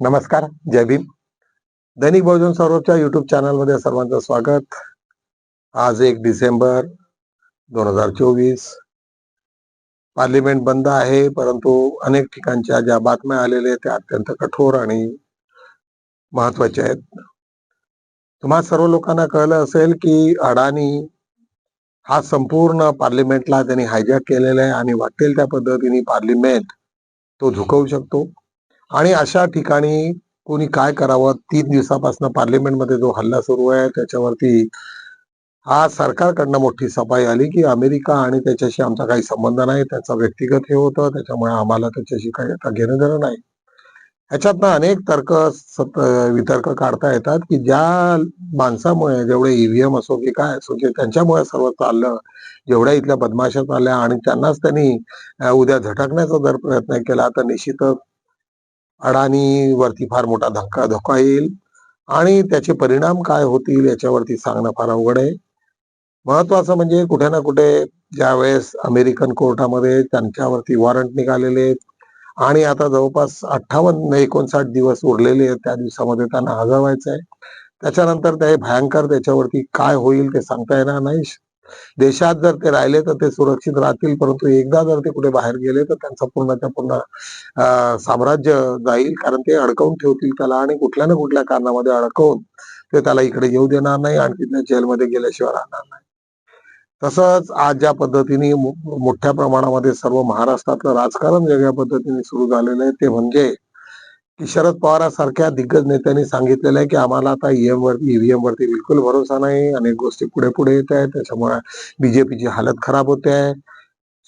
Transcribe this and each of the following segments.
नमस्कार जय भीम. दैनिक बहुजन सौरभच्या युट्यूब चॅनलमध्ये सर्वांचं स्वागत. आज एक डिसेंबर दोन हजार चोवीस. पार्लिमेंट बंद आहे परंतु अनेक ठिकाणच्या ज्या बातम्या आलेल्या आहेत त्या अत्यंत कठोर आणि महत्त्वाच्या आहेत. तुम्हा सर्व लोकांना कळलं असेल की अडाणी हा संपूर्ण पार्लिमेंटला त्यांनी हायजॅक केलेला आहे आणि वाटेल त्या पद्धतीने पार्लिमेंट तो झुकवू शकतो. आणि अशा ठिकाणी कोणी काय करावं? तीन दिवसापासून पार्लिमेंटमध्ये जो हल्ला सुरू आहे त्याच्यावरती आज सरकारकडनं मोठी सफाई आली की अमेरिका आणि त्याच्याशी आमचा काही संबंध नाही. त्याचा व्यक्तिगत हे होतं. त्याच्यामुळे आम्हाला त्याच्याशी काही आता घेणं देणं नाही. ह्याच्यातनं अनेक तर्क सत वितर्क काढता येतात की ज्या माणसामुळे जेवढे ईव्हीएम असो की काय असो की त्यांच्यामुळे सर्व चाललं जेवढ्या इथल्या बदमाशा चालल्या आणि त्यांनाच त्यांनी उद्या झटकण्याचा जर प्रयत्न केला तर निश्चितच अडाणी वरती फार मोठा धक्का धोका येईल आणि त्याचे परिणाम काय होतील याच्यावरती सांगणं फार अवघड आहे. महत्वाचं म्हणजे कुठे ना कुठे ज्यावेळेस अमेरिकन कोर्टामध्ये त्यांच्यावरती वॉरंट निघालेले आहेत आणि आता जवळपास अठ्ठावन्न एकोणसाठ दिवस उरलेले आहेत त्या दिवसामध्ये त्यांना हजर व्हायचं आहे त्याच्यानंतर ते भयंकर त्याच्यावरती काय होईल ते सांगता येणार नाही. देशात जर ते राहिले तर ते सुरक्षित राहतील परंतु एकदा जर ते कुठे बाहेर गेले तर त्यांचं पूर्णच्या पूर्ण साम्राज्य जाईल कारण ते अडकवून ठेवतील त्याला आणि कुठल्या ना कुठल्या कारणामध्ये अडकवून ते त्याला इकडे येऊ देणार नाही आणि तिथल्या जेलमध्ये गेल्याशिवाय राहणार नाही. तसंच आज ज्या पद्धतीने मोठ्या प्रमाणामध्ये सर्व महाराष्ट्रातलं राजकारण वेगळ्या पद्धतीने सुरू झालेलं आहे ते म्हणजे की शरद पवारांसारख्या दिग्गज नेत्यांनी सांगितलेलं आहे की आम्हाला आता ईएम वरती ईव्हीएम वरती बिलकुल भरोसा नाही. अनेक गोष्टी पुढे पुढे येत आहेत. त्याच्यामुळे बीजेपीची हालत खराब होते. आहे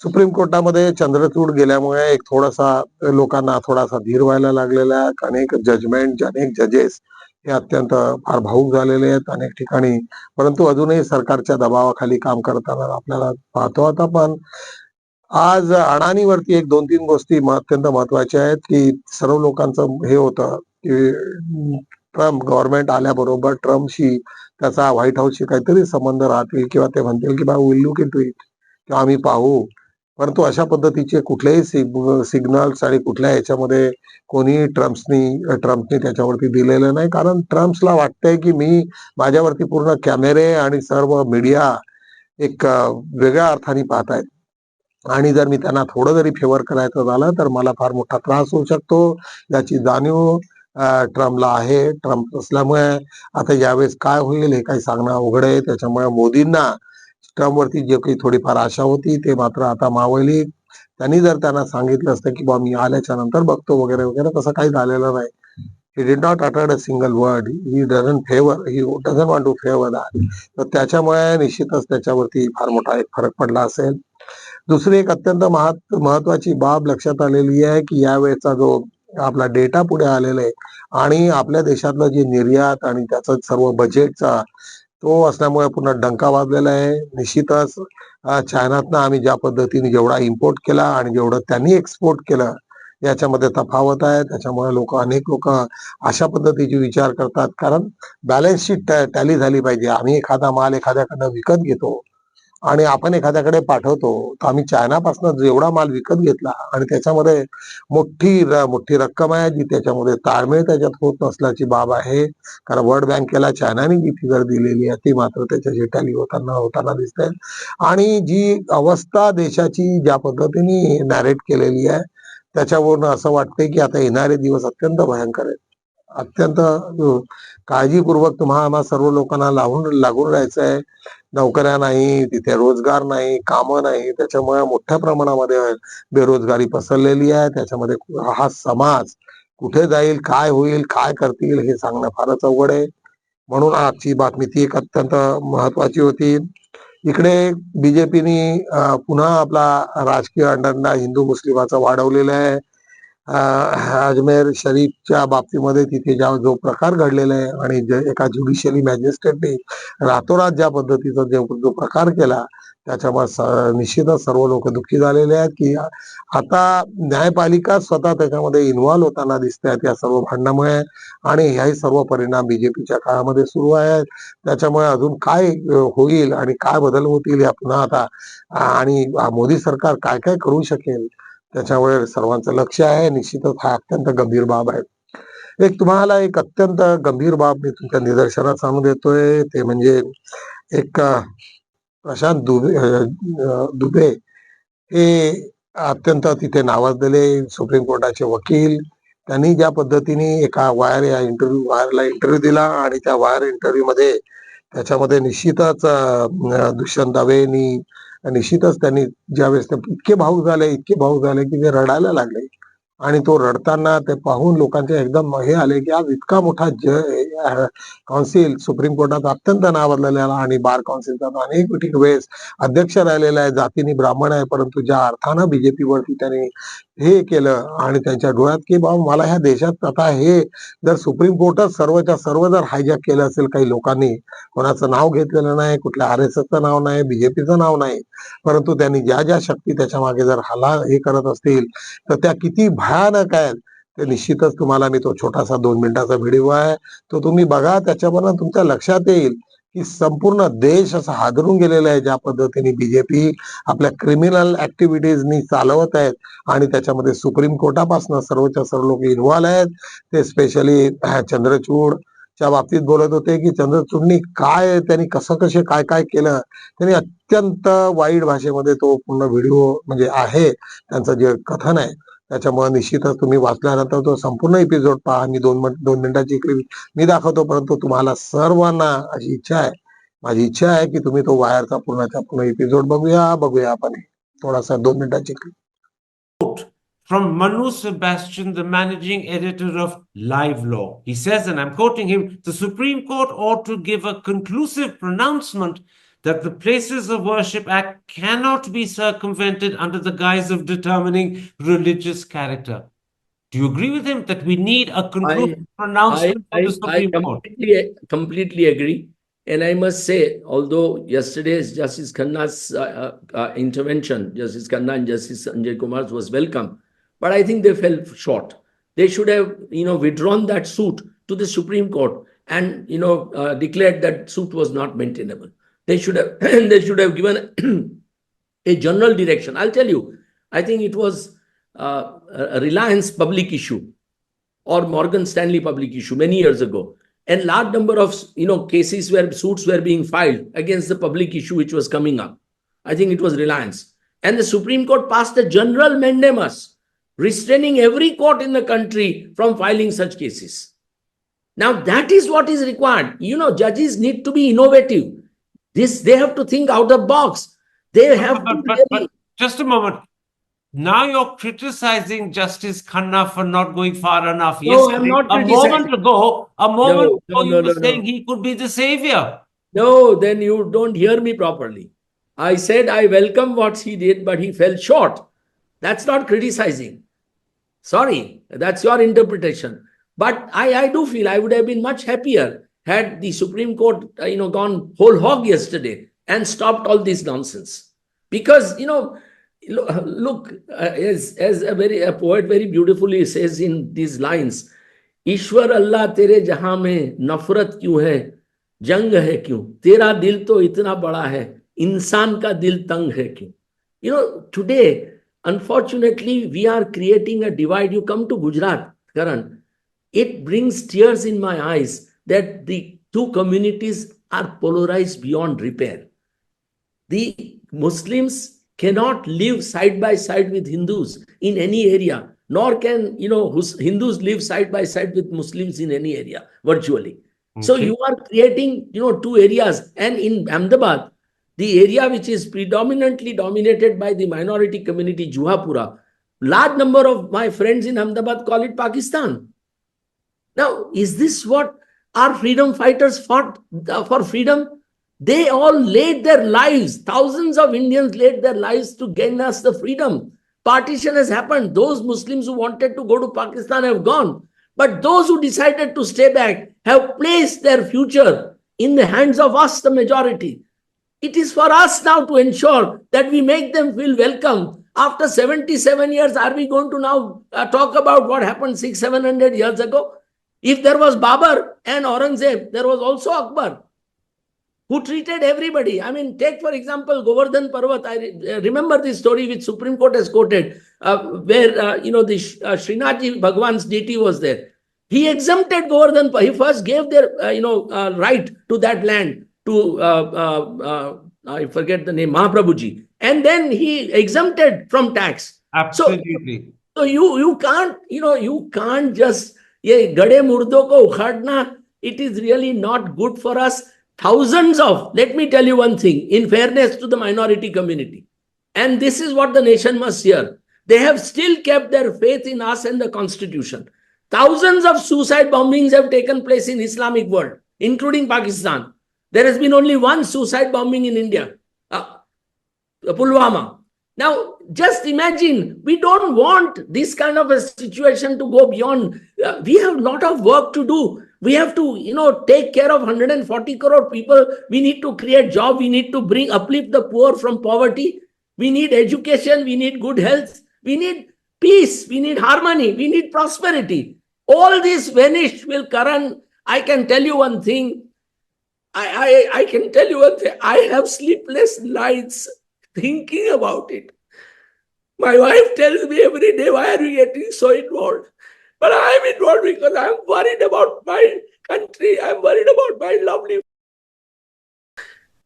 सुप्रीम कोर्टामध्ये चंद्रचूड गेल्यामुळे एक थोडासा लोकांना थोडासा धीर व्हायला लागलेला आहे. अनेक जजमेंट अनेक जजेस हे अत्यंत फार भाऊक झालेले आहेत अनेक ठिकाणी. परंतु अजूनही सरकारच्या दबावाखाली काम करताना आपल्याला पाहतो आता पण आज अडाणीवरती एक दोन तीन गोष्टी अत्यंत महत्त्वाच्या आहेत की सर्व लोकांचं हे होतं की ट्रम्प गव्हर्नमेंट आल्याबरोबर ट्रम्पशी त्याचा व्हाईट हाऊसशी काहीतरी संबंध राहतील किंवा ते म्हणतील की बा will look in to it किंवा आम्ही पाहू. परंतु अशा पद्धतीचे कुठलेही सिग्नल्स आणि कुठल्या याच्यामध्ये कोणी ट्रम्प्सनी ट्रम्पनी त्याच्यावरती दिलेलं नाही. कारण ट्रम्प्सला वाटतंय की मी माझ्यावरती पूर्ण कॅमेरे आणि सर्व मीडिया एक वेगळ्या अर्थाने पाहतायत. आणि जर मी त्यांना थोडं जरी फेवर करायचं झालं तर मला फार मोठा त्रास होऊ शकतो. याची जाणीव ट्रम्पला आहे. ट्रम्प असल्यामुळे आता यावेळेस काय होईल हे काही सांगणं अवघड आहे. त्याच्यामुळे मोदींना ट्रम्पवरती जे काही थोडीफार आशा होती ते मात्र आता मावळली. त्यांनी जर त्यांना सांगितलं असतं की बा मी आल्याच्यानंतर बघतो वगैरे वगैरे तसं काही झालेलं नाही. He did not uttered a single word he doesn't favour he doesn't want to favour that तर त्याच्यामुळे निश्चितच त्याच्यावरती फार मोठा एक फरक पडला असेल. दुसरी एक अत्यंत महत् महत्वाची बाब लक्षात आलेली आहे की यावेळेचा जो आपला डेटा पुढे आलेला आहे आणि आपल्या देशातलं जे निर्यात आणि त्याचं सर्व बजेटचा तो असल्यामुळे पुन्हा डंका वाजलेला आहे. निश्चितच चायनातनं आम्ही ज्या पद्धतीने जेवढा इम्पोर्ट केला आणि जेवढं त्यांनी एक्सपोर्ट केलं याच्यामध्ये तफावत आहे. त्याच्यामुळे लोक अनेक लोक अशा पद्धतीचे विचार करतात. कारण बॅलन्स शीट टॅली झाली पाहिजे. आम्ही एखादा माल एखाद्याकडनं विकत घेतो आणि आपण एखाद्याकडे पाठवतो तर आम्ही चायनापासून जेवढा माल विकत घेतला आणि त्याच्यामध्ये मोठी मोठी रक्कम आहे जी त्याच्यामध्ये ताळमेळ त्याच्यात होत नसल्याची बाब आहे. कारण वर्ल्ड बँकेला चायनाने जी फिगर दिलेली आहे ती मात्र त्याच्याशी टॅली होताना होताना दिसते. आणि जी अवस्था देशाची ज्या पद्धतीने नॅरेट केलेली आहे त्याच्यावरून असं वाटतंय की आता येणारे दिवस अत्यंत भयंकर आहेत. अत्यंत काळजीपूर्वक तुम्हाला सर्व लोकांना लावून लागून राहायचं आहे नोकऱ्या नाही तिथे रोजगार नाही कामं नाही त्याच्यामुळे मोठ्या प्रमाणामध्ये बेरोजगारी पसरलेली आहे. त्याच्यामध्ये हा समाज कुठे जाईल काय होईल काय करतील हे सांगणं फारच अवघड आहे. म्हणून आजची बातमी ती एक अत्यंत महत्वाची होती. इकडे बीजेपीनी पुन्हा आपला राजकीय अंडरना हिंदू मुस्लिमाचा वाढवलेला आहे. अजमेर शरीफच्या बाबतीमध्ये तिथे ज्या जो प्रकार घडलेला आहे आणि एका ज्युडिशियली मॅजिस्ट्रेटने रातोरात ज्या पद्धतीचा जो जो प्रकार केला त्याच्यामुळे निश्चितच सर्व लोक दुःखी झालेले आहेत की आता न्यायपालिका स्वतः त्याच्यामध्ये इन्व्हॉल्व्ह होताना दिसते आहेत या सर्व भांडणामुळे आणि ह्याही सर्व परिणाम बीजेपीच्या काळामध्ये सुरू आहेत. त्याच्यामुळे अजून काय होईल आणि काय बदल होतील या पुन्हा आता आणि मोदी सरकार काय काय करू शकेल त्याच्यामुळे सर्वांचं लक्ष आहे. निश्चितच हा अत्यंत गंभीर बाब आहे. एक तुम्हाला एक अत्यंत गंभीर बाब मी तुमच्या निदर्शनात आणून देतोय. ते म्हणजे एक प्रशांत दुबे दुबे हे अत्यंत तिथे नावाजलेले सुप्रीम कोर्टाचे वकील. त्यांनी ज्या पद्धतीने एका वायर या इंटरव्ह्यू वायरला इंटरव्ह्यू दिला आणि त्या वायर इंटरव्ह्यू मध्ये त्याच्यामध्ये निश्चितच दुष्यंत दवेनी निश्चितच त्यांनी ज्यावेळेस इतके भाऊक झाले इतके भाऊक झाले की ते रडायला लागले. आणि तो रडताना ते पाहून लोकांचे एकदम हे आले की आज इतका मोठा ज कौन्सिल सुप्रीम कोर्टात अत्यंत नावाजलेला आणि बार कौन्सिलचा अनेक वेळेस अध्यक्ष राहिलेला आहे जातीने ब्राह्मण आहे परंतु ज्या अर्थानं बीजेपी वरती त्यांनी हे केलं आणि त्यांच्या डोळ्यात की बाबा मला ह्या देशात आता हे जर सुप्रीम कोर्टात सर्वच्या सर्व जर हायजॅक केलं असेल काही लोकांनी कोणाचं नाव घेतलेलं नाही कुठल्या आर एस एसचं नाव नाही बीजेपीचं नाव नाही परंतु त्यांनी ज्या ज्या शक्ती त्याच्यामागे जर हाला हे करत असतील तर त्या किती भयानक आहेत ते निश्चितच तुम्हाला मी तो छोटासा दोन मिनिटाचा व्हिडिओ आहे. तो तुम्ही बघा त्याच्यावरनं तुमच्या लक्षात येईल की संपूर्ण देश असा हादरून गेलेला आहे ज्या पद्धतीने बीजेपी आपल्या क्रिमिनल ऍक्टिव्हिटीजनी चालवत आहेत आणि त्याच्यामध्ये सुप्रीम कोर्टापासून सर्वच्या सर्व लोक इन्व्हॉल्व आहेत. ते स्पेशली चंद्रचूड च्या बाबतीत बोलत होते की चंद्रचूडनी काय त्यांनी कसं कसे काय काय केलं? त्यांनी अत्यंत वाईट भाषेमध्ये तो पूर्ण व्हिडिओ म्हणजे आहे. त्यांचं जे कथन आहे त्याच्यामुळे निश्चितच तुम्ही वाचल्यानंतर तो संपूर्ण एपिसोड पहा. मी दोन दोन मिनिटाची क्लिप मी दाखवतो परंतु तुम्हाला सर्वांना अशी इच्छा आहे. माझी इच्छा आहे की तुम्ही तो वायरचा पूर्णचा पूर्ण एपिसोड बघूया बघूया आपण. थोडासा दोन मिनिटाची clip from Manu Sebastian, the managing editor of Live Law. He says, and I'm quoting him the Supreme Court ought to give a conclusive pronouncement that the Places of Worship Act cannot be circumvented under the guise of determining religious character. Do you agree with him that we need a conclusive pronouncement I, I Supreme Court? completely, completely agree. And I must say, although yesterday's Justice Khanna's uh, uh, uh, intervention, Justice Khanna and Justice Sanjay Kumar's was welcome, but I think they fell short. They should have, you know, withdrawn that suit to the Supreme Court and, you know, uh, declared that suit was not maintainable. They should have, they should have given a general direction. I'll tell you, I think it was uh, a Reliance public issue or Morgan Stanley public issue many years ago. And large number of you know cases where suits were being filed against the public issue which was coming up. I think it was Reliance. And the Supreme Court passed a general mandamus restraining every court in the country from filing such cases. Now that is what is required. You know, judges need to be innovative. This they have to think out of the box. They have But, to but, but just a moment. Now you're criticizing Justice Khanna for not going far enough. No, I'm not a moment ago, a moment No, ago, no, you no, were no, saying no. he could be the savior. No, then you don't hear me properly. I said I welcome what he did, but he fell short. That's not criticizing. Sorry, that's your interpretation. But I, I do feel I would have been much happier had the Supreme Court, uh, you know, gone whole hog yesterday and stopped all this nonsense. Because you know, lo- look, uh, as as a very a poet very beautifully says in these lines, Ishwar Allah तेरे जहाँ में नफरत क्यों है जंग है क्यों तेरा दिल तो इतना बड़ा है इंसान का दिल तंग है क्यों you know today unfortunately we are creating a divide you come to gujarat karan it brings tears in my eyes that the two communities are polarized beyond repair the muslims cannot live side by side with hindus in any area nor can you know hindus live side by side with muslims in any area virtually so you are creating, you know, two areas. And in Ahmedabad, the area which is predominantly dominated by the minority community, Juhapura, large number of my friends in Ahmedabad call it Pakistan. Now, is this what our freedom fighters fought uh, for freedom? They all laid their lives, thousands of Indians laid their lives to gain us the freedom. Partition has happened. Those Muslims who wanted to go to Pakistan have gone. But those who decided to stay back have placed their future in the hands of us, the majority. It is for us now to ensure that we make them feel welcome. After 77 years, are we going to now uh, talk about what happened six, seven hundred years ago? If there was Babar and Aurangzeb, there was also Akbar who treated everybody. I mean, take for example Govardhan Parvat. I re- uh, remember this story which Supreme Court has quoted, uh, where uh, you know the uh, Srinathji Bhagwan's deity was there. He exempted Govardhan. He first gave their, uh, you know, uh, right to that land to, uh, uh, uh, I forget the name, Mahaprabhuji. And then he exempted from tax. Absolutely. So you you can't you know you can't just ये गड़े मुर्दों को उखाड़ना it is really not good for us thousands of let me tell you one thing in fairness to the minority community and this is what the nation must hear they have still kept their faith in us and the constitution thousands of suicide bombings have taken place in islamic world including pakistan there has been only one suicide bombing in india uh, pulwama now, just imagine, we don't want this kind of a situation to go beyond. Uh, we have a lot of work to do. We have to, you know, take care of 140 crore people. We need to create job. We need to bring, uplift the poor from poverty. We need education. We need good health. We need peace. We need harmony. We need prosperity. All this vanished will Karan. I can tell you one thing. I, I, I can tell you one thing. I have sleepless nights thinking about it. My wife tells me every day, why are you getting so involved? But I am involved because I am worried about my country. I am worried about my lovely.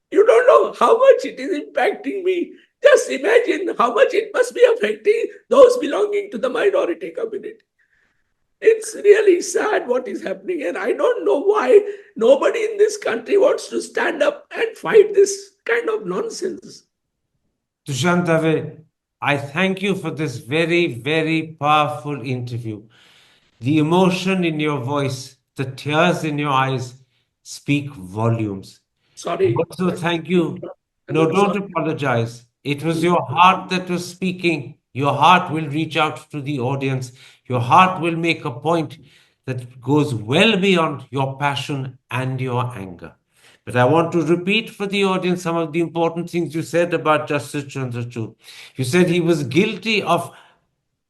You don't know how much it is impacting me. Just imagine how much it must be affecting those belonging to the minority community. It's really sad what is happening, and I don't know why nobody in this country wants to stand up and fight this kind of nonsense. Tushant Dave, I thank you for this very, very powerful interview. The emotion in your voice, the tears in your eyes speak volumes. Sorry. Also, thank you. No, don't apologize. It was your heart that was speaking. Your heart will reach out to the audience. Your heart will make a point that goes well beyond your passion and your anger. But I want to repeat for the audience some of the important things you said about Justice Chandrachud. You said he was guilty of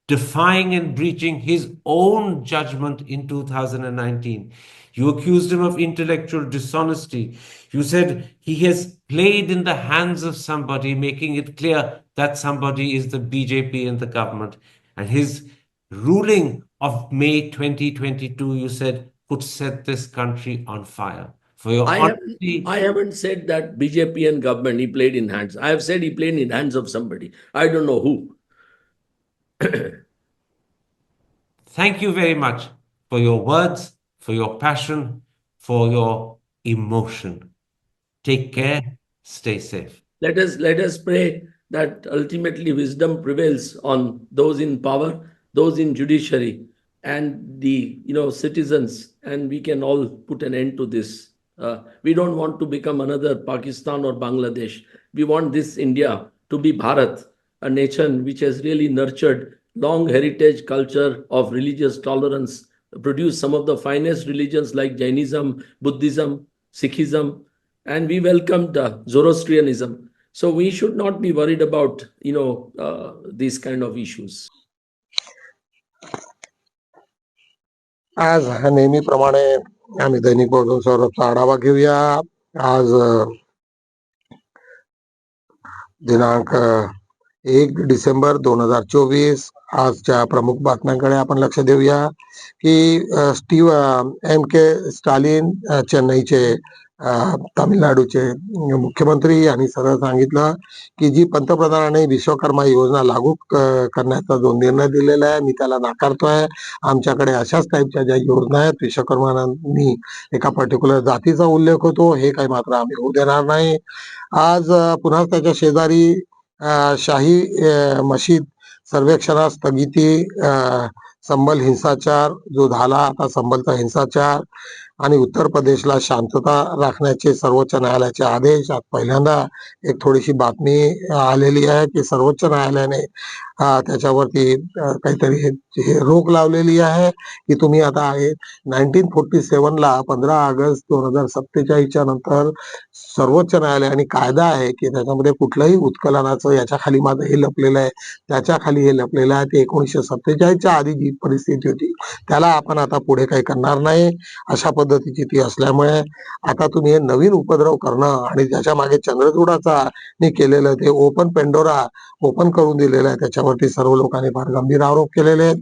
defying and breaching his own judgment in 2019. You accused him of intellectual dishonesty. You said he has played in the hands of somebody, making it clear that somebody is the BJP and the government. And his ruling of May 2022, you said, could set this country on fire. For your I haven't, I haven't said that BJP and government he played in hands. I have said he played in hands of somebody. I don't know who. thank you very much for your words, for your passion, for your emotion. Take care, stay safe. Let us let us pray that ultimately wisdom prevails on those in power, those in judiciary, and the you know citizens, and we can all put an end to this. Uh, we don't want to become another Pakistan or Bangladesh. We want this India to be Bharat, a nation which has really nurtured long heritage culture of religious tolerance, produced some of the finest religions like Jainism, Buddhism, Sikhism, and we welcomed uh, Zoroastrianism. So we should not be worried about you know uh, these kind of issues. आज नेहमीप्रमाणे आम्ही दैनिक बौद्ध सौरभचा आढावा घेऊया. आज दिनांक एक डिसेंबर दोन हजार चोवीस. आजच्या प्रमुख बातम्यांकडे आपण लक्ष देऊया की स्टीव एम के स्टालिन चेन्नईचे तामिळनाडूचे मुख्यमंत्री यांनी सरळ सांगितलं की जी पंतप्रधानांनी विश्वकर्मा योजना लागू करण्याचा जो निर्णय दिलेला आहे मी त्याला नाकारतोय. आमच्याकडे अशाच टाईपच्या ज्या योजना आहेत विश्वकर्मांनी एका पर्टिक्युलर जातीचा उल्लेख होतो. हे काही मात्र आम्ही होऊ देणार नाही. आज पुन्हा त्याच्या शेजारी शाही मशीद सर्वेक्षणात स्थगिती संबल हिंसाचार जो झाला आता संबलचा हिंसाचार आणि उत्तर प्रदेशला शांतता राखण्याचे सर्वोच्च न्यायालयाचे आदेश. आज पहिल्यांदा एक थोडीशी बातमी आलेली आहे की सर्वोच्च न्यायालयाने त्याच्यावरती काहीतरी हे रोक लावलेली आहे की तुम्ही आता नाईन्टीन फोर्टी सेवनला ला पंधरा ऑगस्ट दोन हजार सत्तेचाळीसच्या नंतर सर्वोच्च न्यायालयाने कायदा आहे की त्याच्यामध्ये कुठलंही उत्कलनाचं याच्या खाली माझं हे लपलेलं आहे. त्याच्याखाली हे लपलेलं आहे. ते एकोणीसशे सत्तेचाळीसच्या आधी जी परिस्थिती होती त्याला आपण आता पुढे काही करणार नाही. अशा पद्धतीने पद्धतीची ती असल्यामुळे आता तुम्ही हे नवीन उपद्रव करणं आणि ज्याच्या मागे चंद्रचूडाचा नी केलेलं ते ओपन पेंडोरा ओपन करून दिलेलं आहे त्याच्यावरती सर्व लोकांनी फार गंभीर आरोप केलेले आहेत.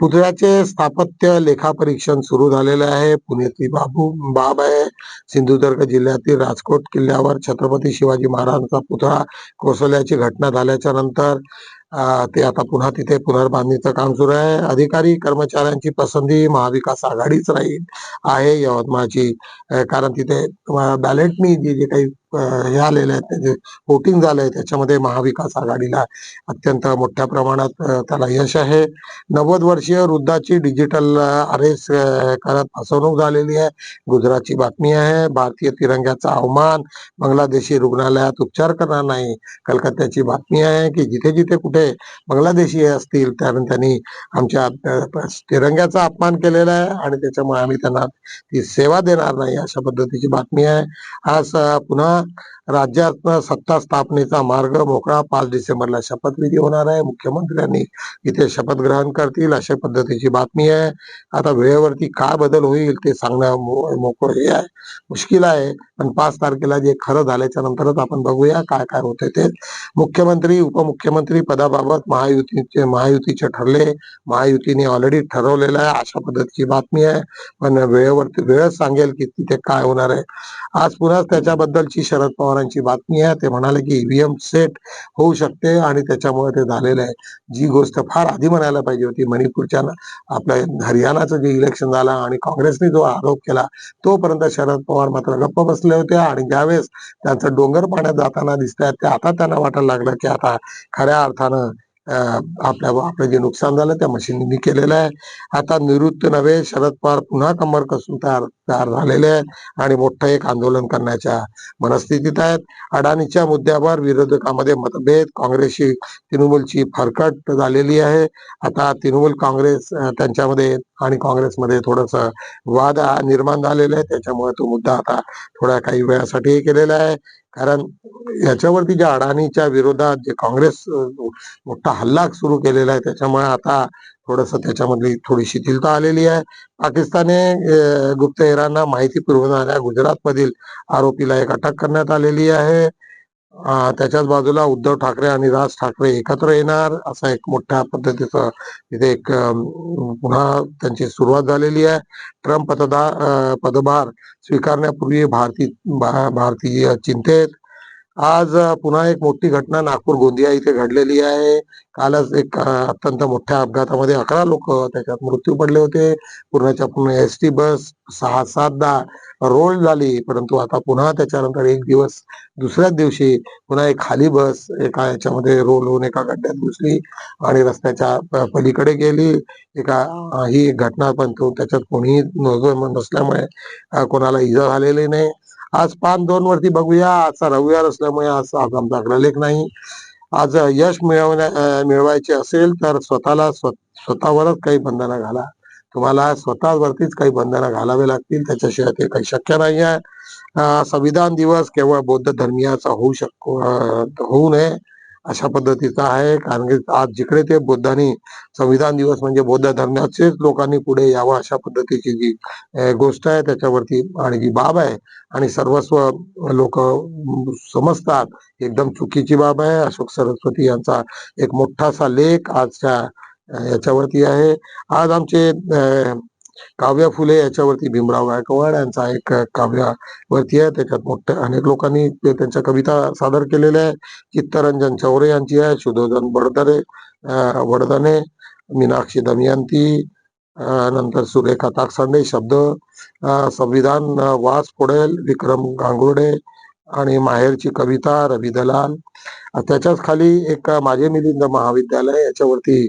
पुतळ्याचे स्थापत्य लेखापरीक्षण सुरू झालेले आहे. पुण्यातली बाबू बाब आहे. सिंधुदुर्ग जिल्ह्यातील राजकोट किल्ल्यावर छत्रपती शिवाजी महाराजांचा पुतळा कोसळल्याची घटना झाल्याच्यानंतर ते आता पुन्हा तिथे पुनर्बांधणीचं काम सुरू आहे. अधिकारी कर्मचाऱ्यांची पसंती महाविकास आघाडीच राहील आहे यवतमाळची. कारण तिथे बॅलेटनी जे जे काही हे आलेले आहेत वोटिंग झालं झालंय त्याच्यामध्ये महाविकास आघाडीला अत्यंत मोठ्या प्रमाणात त्याला यश आहे. नव्वद वर्षीय वृद्धाची डिजिटल अरेस्ट करत फसवणूक झालेली आहे. गुजरातची बातमी आहे भारतीय तिरंग्याचा अवमान बांगलादेशी रुग्णालयात उपचार करणार नाही. कलकत्त्याची बातमी आहे की जिथे जिथे कुठे बांगलादेशी असतील त्यानं त्यांनी आमच्या तिरंग्याचा अपमान केलेला आहे आणि त्याच्यामुळे आम्ही त्यांना ती सेवा देणार नाही अशा पद्धतीची बातमी आहे. आज पुन्हा राज्यात सत्ता स्थापनेचा मार्ग मोकळा पाच डिसेंबरला शपथविधी होणार आहे. मुख्यमंत्र्यांनी इथे शपथ ग्रहण करतील अशा पद्धतीची बातमी आहे. आता वेळेवरती काय बदल होईल ते सांगणं मोकळं हे आहे. मुश्किल आहे पण पाच तारखेला जे खरं झाल्याच्या नंतरच आपण बघूया काय काय होते ते. मुख्यमंत्री उपमुख्यमंत्री पदाबाबत महायुतीचे महायुतीचे ठरले. महायुतीने ऑलरेडी ठरवलेलं आहे अशा पद्धतीची बातमी आहे. पण वेळेवरती वेळच सांगेल की तिथे काय होणार आहे. आज पुन्हा त्याच्याबद्दलची शरद पवारांची बातमी आहे. ते म्हणाले की ईव्हीएम सेट होऊ शकते आणि त्याच्यामुळे ते झालेलं आहे. जी गोष्ट फार आधी म्हणायला पाहिजे होती मणिपूरच्या आपल्या हरियाणाचं जे इलेक्शन झालं आणि काँग्रेसने जो आरोप केला तोपर्यंत शरद पवार मात्र गप्प बसले होते आणि ज्यावेळेस त्यांचं डोंगर पाण्यात जाताना दिसत आहे ते आता त्यांना वाटायला लागलं की आता खऱ्या अर्थानं आपल्या आपलं जे नुकसान झालं त्या मशीननी केलेलं आहे. आता निवृत्त नव्हे शरद पवार पुन्हा कंबर कसून तयार तयार झालेले आहेत आणि मोठं एक आंदोलन करण्याच्या मनस्थितीत आहेत. अडाणीच्या मुद्द्यावर विरोधकामध्ये मतभेद काँग्रेसची तृणमूलची फरकट झालेली आहे. आता तृणमूल काँग्रेस त्यांच्यामध्ये आणि काँग्रेसमध्ये थोडस वाद निर्माण झालेला आहे. त्याच्यामुळे तो मुद्दा आता थोड्या काही वेळासाठी केलेला आहे. कारण याच्यावरती ज्या अडाणीच्या विरोधात जे काँग्रेस मोठा हल्ला सुरू केलेला आहे त्याच्यामुळे आता थोडस त्याच्यामधली थोडी शिथिलता आलेली आहे. पाकिस्तानी गुप्तहेरांना माहिती पुरवणाऱ्या गुजरातमधील आरोपीला एक अटक करण्यात आलेली आहे. त्याच्याच बाजूला उद्धव ठाकरे आणि राज ठाकरे एकत्र येणार असा एक मोठ्या पद्धतीचं तिथे एक पुन्हा त्यांची सुरुवात झालेली आहे. ट्रम्प पदभार पदभार स्वीकारण्यापूर्वी भारती भारतीय चिंतेत आज पुन्हा एक मोठी घटना नागपूर गोंदिया इथे घडलेली आहे. कालच एक अत्यंत मोठ्या अपघातामध्ये अकरा लोक त्याच्यात मृत्यू पडले होते. पूर्णच्या पूर्ण एस टी बस सहा सातदा रोल झाली परंतु आता पुन्हा त्याच्यानंतर एक दिवस दुसऱ्याच दिवशी पुन्हा एक खाली बस एका याच्यामध्ये रोल होऊन एका गड्ड्यात घुसली आणि रस्त्याच्या पलीकडे गेली. एका ही घटना पण तो त्याच्यात कोणीही नसल्यामुळे कोणाला इजा झालेली नाही. आज पान दोन वरती बघूया. आजचा रविवार असल्यामुळे आज आमचा अग्रलेख नाही. आज यश मिळवण्या मिळवायचे असेल तर स्वतःला स्व- स्वतःवरच काही बंधनं घाला. तुम्हाला स्वतःवरतीच काही बंधनं घालावे लागतील. त्याच्याशिवाय ते काही शक्य नाही आहे. संविधान दिवस केवळ बौद्ध धर्मीयाचा होऊ शक होऊ नये. अशा पद्धतीचा आहे. कारण की आज जिकडे ते बुद्धांनी संविधान दिवस म्हणजे बौद्ध धर्माचेच लोकांनी पुढे यावं अशा पद्धतीची जी गोष्ट आहे त्याच्यावरती आणि जी बाब आहे. आणि सर्वस्व लोक समजतात. एकदम चुकीची बाब आहे. अशोक सरस्वती यांचा एक मोठासा लेख आजच्या याच्यावरती आहे. आज आमचे काव्य फुले याच्यावरती भीमराव गायकवाड यांचा एक काव्यावरती आहे. त्याच्यात मोठ्या अनेक लोकांनी ते त्यांच्या कविता सादर केलेल्या आहे चित्तरंजन चौरे यांची आहे सुधोधन बडदरे अं, वडदने मीनाक्षी दमयंती नंतर सुरेखा ताकसांडे शब्द संविधान वास फोडेल विक्रम गांगुर्डे आणि माहेरची कविता रवी दलाल त्याच्याच खाली एक माझे मिलिंद महाविद्यालय याच्यावरती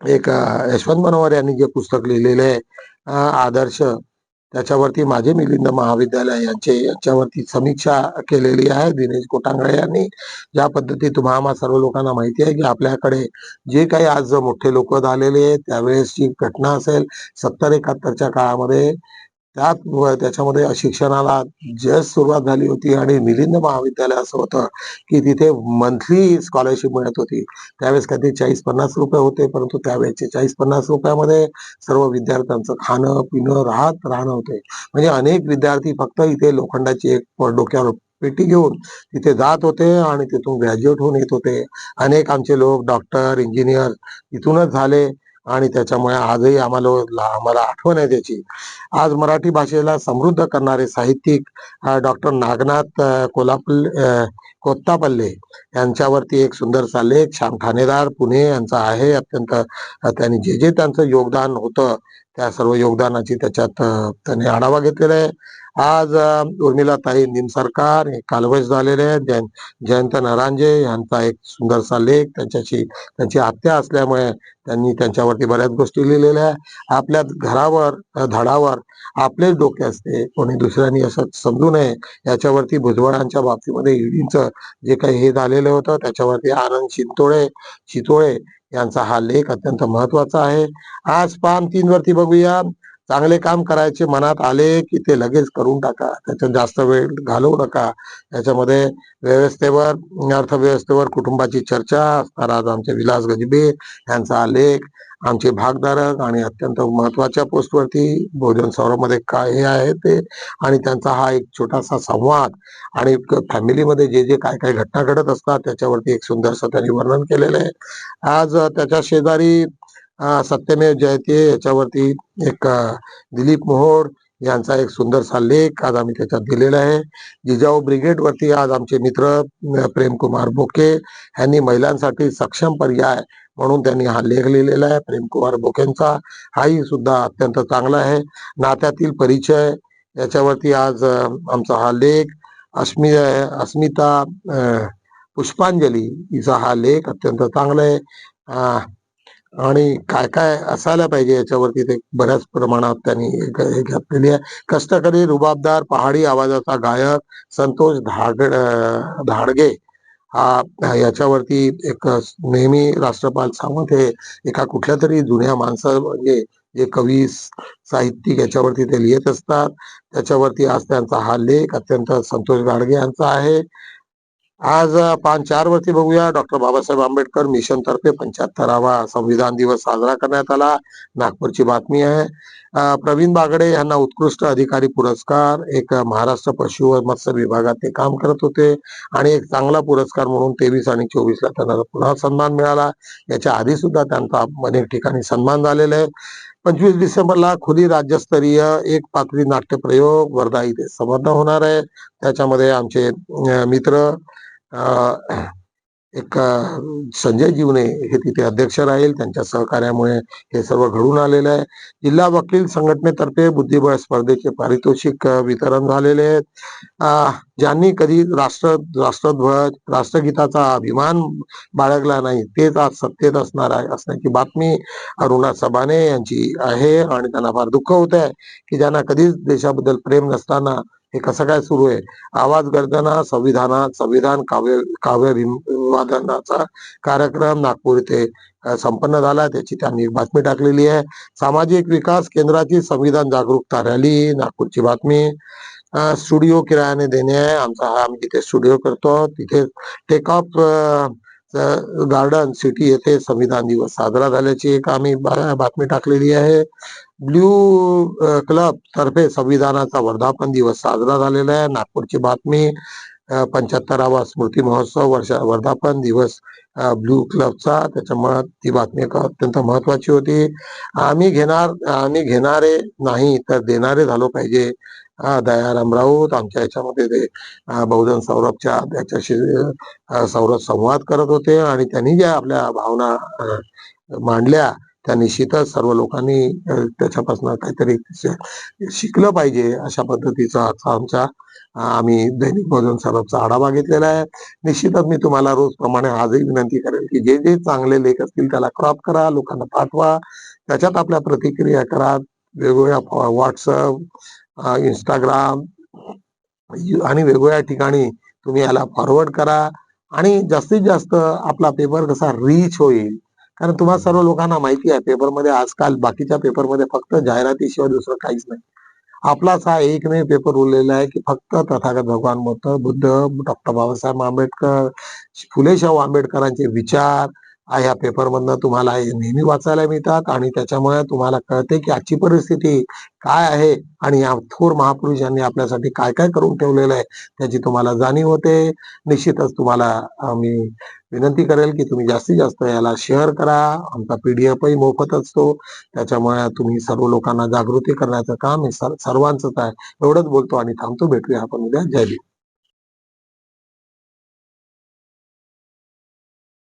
एक यशवंत मनोहर यांनी जे पुस्तक लिहिलेले आहे आदर्श त्याच्यावरती माझे मिलिंद महाविद्यालय यांचे याच्यावरती समीक्षा केलेली आहे. दिनेश कोटांगळे यांनी ज्या पद्धती तुम्हाला सर्व लोकांना माहिती आहे की आपल्याकडे जे काही आज मोठे लोक झालेले आहेत त्यावेळेसची घटना असेल सत्तर एकाहत्तरच्या काळामध्ये त्यात त्याच्यामध्ये शिक्षणाला जस सुरुवात झाली होती आणि मिलिंद महाविद्यालय असं होतं की तिथे मंथली स्कॉलरशिप मिळत होती. त्यावेळेस कधी चाळीस पन्नास रुपये होते परंतु त्यावेळेचे चाळीस पन्नास रुपयामध्ये सर्व विद्यार्थ्यांचं खाणं पिणं राहत राहणं होते. म्हणजे अनेक विद्यार्थी फक्त इथे लोखंडाची एक डोक्यावर पेटी घेऊन तिथे जात होते आणि तिथून ग्रॅज्युएट होऊन येत होते. अनेक आमचे लोक डॉक्टर इंजिनियर इथूनच झाले. आणि त्याच्यामुळे आजही आम्हाला आम्हाला आठवण आहे त्याची. आज मराठी भाषेला समृद्ध करणारे साहित्यिक डॉक्टर नागनाथ अ, कोल्हापूर कोत्तापल्ले यांच्यावरती एक सुंदर चालले श्याम ठाणेदार पुणे यांचा आहे. अत्यंत त्यांनी जे जे त्यांचं योगदान होतं त्या सर्व योगदानाची त्याच्यात त्यांनी आढावा घेतलेला आहे. आज अ, उर्मिलाताई निमसरकार हे कालवश झालेले आहेत. जयंत नरांजे यांचा एक सुंदरसा लेख त्यांच्याशी त्यांची हत्या असल्यामुळे त्यांनी त्यांच्यावरती बऱ्याच गोष्टी लिहिलेल्या आहे. आपल्या घरावर धडावर आपलेच डोके असते. कोणी दुसऱ्यांनी असं समजू नये. याच्यावरती भुजबळांच्या बाबतीमध्ये ईडींचं जे काही हे झालेलं होतं त्याच्यावरती आनंद शिंतोळे शितोळे यांचा हा लेख अत्यंत महत्त्वाचा आहे. आज पान तीन वरती बघूया. चांगले काम करायचे मनात आले की ते लगेच करून टाका. त्याच्यात जास्त वेळ घालवू नका. याच्यामध्ये व्यवस्थेवर अर्थव्यवस्थेवर कुटुंबाची चर्चा असणार. आज आमचे विलास गजबे यांचा आलेख आमचे भागधारक आणि अत्यंत महत्त्वाच्या पोस्टवरती भोजन सौरभमध्ये काय हे आहे ते आणि त्यांचा हा एक छोटासा संवाद आणि फॅमिलीमध्ये जे जे काय काय घटना घडत असतात त्याच्यावरती एक सुंदरसं त्यांनी वर्णन केलेलं आहे. आज त्याच्या शेजारी सत्यमेव जयते. याच्यावरती एक दिलीप मोहोड यांचा एक सुंदरसा लेख आज आम्ही त्याच्यात दिलेला आहे. जिजाऊ ब्रिगेड वरती आज आमचे मित्र प्रेमकुमार बोके यांनी महिलांसाठी सक्षम पर्याय म्हणून त्यांनी हा लेख लिहिलेला आहे. प्रेमकुमार बोकेंचा हाही सुद्धा अत्यंत चांगला आहे. नात्यातील परिचय याच्यावरती आज आमचा हा लेख अस्मि अस्मिता पुष्पांजली हिचा हा लेख अत्यंत चांगला आहे. आणि काय काय असायला पाहिजे याच्यावरती ते बऱ्याच प्रमाणात त्यांनी हे घातलेली आहे. कष्टकरी रुबाबदार पहाडी आवाजाचा गायक संतोष धाड धाडगे हा याच्यावरती एक नेहमी राष्ट्रपाल सावंत हे एका कुठल्या तरी जुन्या माणसा म्हणजे जे कवी साहित्यिक याच्यावरती ते लिहित असतात. त्याच्यावरती आज त्यांचा हा लेख अत्यंत संतोष गाडगे यांचा आहे. आज पाच पान चार वरती बघूया. डॉक्टर बाबासाहेब आंबेडकर मिशन तर्फे पंच्याहत्तरावा संविधान दिवस साजरा करण्यात आला. नागपूरची बातमी आहे. प्रवीण बागडे यांना उत्कृष्ट अधिकारी पुरस्कार एक महाराष्ट्र पशु व मत्स्य विभागात ते काम करत होते आणि एक चांगला पुरस्कार म्हणून तेवीस आणि चोवीस ला त्यांना पुन्हा सन्मान मिळाला. याच्या आधी सुद्धा त्यांचा अनेक ठिकाणी सन्मान झालेला आहे. पंचवीस डिसेंबरला खुली राज्यस्तरीय एक पात्री नाट्य प्रयोग वर्धा इथे संबंध होणार आहे. त्याच्यामध्ये आमचे मित्र एक संजय जीवने हे तिथे अध्यक्ष राहील. त्यांच्या सहकार्यामुळे हे सर्व घडून आलेलं आहे. जिल्हा वकील संघटनेतर्फे बुद्धिबळ स्पर्धेचे पारितोषिक वितरण झालेले आहेत. ज्यांनी कधी राष्ट्र राष्ट्रध्वज राष्ट्रगीताचा अभिमान बाळगला नाही तेच आज सत्तेत असणार आहे असण्याची बातमी अरुणा सबाने यांची आहे. आणि त्यांना फार दुःख होत आहे की ज्यांना कधीच देशाबद्दल प्रेम नसताना हे कसं काय सुरू आहे? आवाज गर्जना संविधानात संविधान काव्य काव्यभिवादनाचा कार्यक्रम नागपूर येथे संपन्न झाला. त्याची त्यांनी एक बातमी टाकलेली आहे. सामाजिक विकास केंद्राची संविधान जागरूकता रॅली नागपूरची बातमी. स्टुडिओ किरायाने देणे आहे. आमचा हा आम्ही जिथे स्टुडिओ करतो. तिथे टेक ऑफ गार्डन सिटी येथे संविधान दिवस साजरा झाल्याची एक आम्ही बातमी टाकलेली आहे. ब्ल्यू क्लब तर्फे संविधानाचा वर्धापन दिवस साजरा झालेला आहे. नागपूरची बातमी पंच्याहत्तरावा स्मृती महोत्सव वर्षा वर्धापन दिवस ब्लू ब्ल्यू क्लबचा. त्याच्यामुळे ती बातमी अत्यंत महत्वाची होती. आम्ही घेणार आम्ही घेणारे नाही तर देणारे झालो पाहिजे. दयाराम राऊत आमच्या याच्यामध्ये ते बहुजन सौरभच्या त्याच्याशी सौरभ संवाद करत होते आणि त्यांनी ज्या आपल्या भावना मांडल्या त्या निश्चितच सर्व लोकांनी त्याच्यापासून काहीतरी शिकलं पाहिजे अशा पद्धतीचा आजचा आमचा आम्ही दैनिक भोजन सौरभचा आढावा घेतलेला आहे. निश्चितच मी तुम्हाला रोजप्रमाणे आजही विनंती करेन की जे जे चांगले लेख असतील त्याला क्रॉप करा लोकांना पाठवा. त्याच्यात आपल्या प्रतिक्रिया करा. वेगवेगळ्या व्हॉट्सअप इंस्टाग्राम आणि वेगवेगळ्या ठिकाणी तुम्ही याला फॉरवर्ड करा. आणि जास्तीत जास्त आपला पेपर कसा रीच होईल कारण तुम्हा सर्व लोकांना माहिती आहे पेपरमध्ये आजकाल बाकीच्या पेपरमध्ये फक्त जाहिरातीशिवाय दुसरं काहीच नाही. आपलाच हा एकमेव पेपर उरलेला आहे की फक्त तथागत भगवान बुद्ध बुद्ध डॉक्टर बाबासाहेब आंबेडकर फुले शाहू आंबेडकरांचे विचार या ह्या पेपरमधनं तुम्हाला नेहमी वाचायला मिळतात आणि त्याच्यामुळे तुम्हाला कळते की आजची परिस्थिती काय आहे आणि या थोर महापुरुष यांनी आपल्यासाठी काय काय करून ठेवलेलं आहे त्याची तुम्हाला जाणीव होते. निश्चितच तुम्हाला मी विनंती करेल की तुम्ही जास्तीत जास्त याला शेअर करा. आमचा पीडीएफही मोफत असतो. त्याच्यामुळे तुम्ही सर्व लोकांना जागृती करण्याचं काम हे सर्वांचंच आहे. एवढंच बोलतो आणि थांबतो. भेटूया आपण उद्या. जय भीम.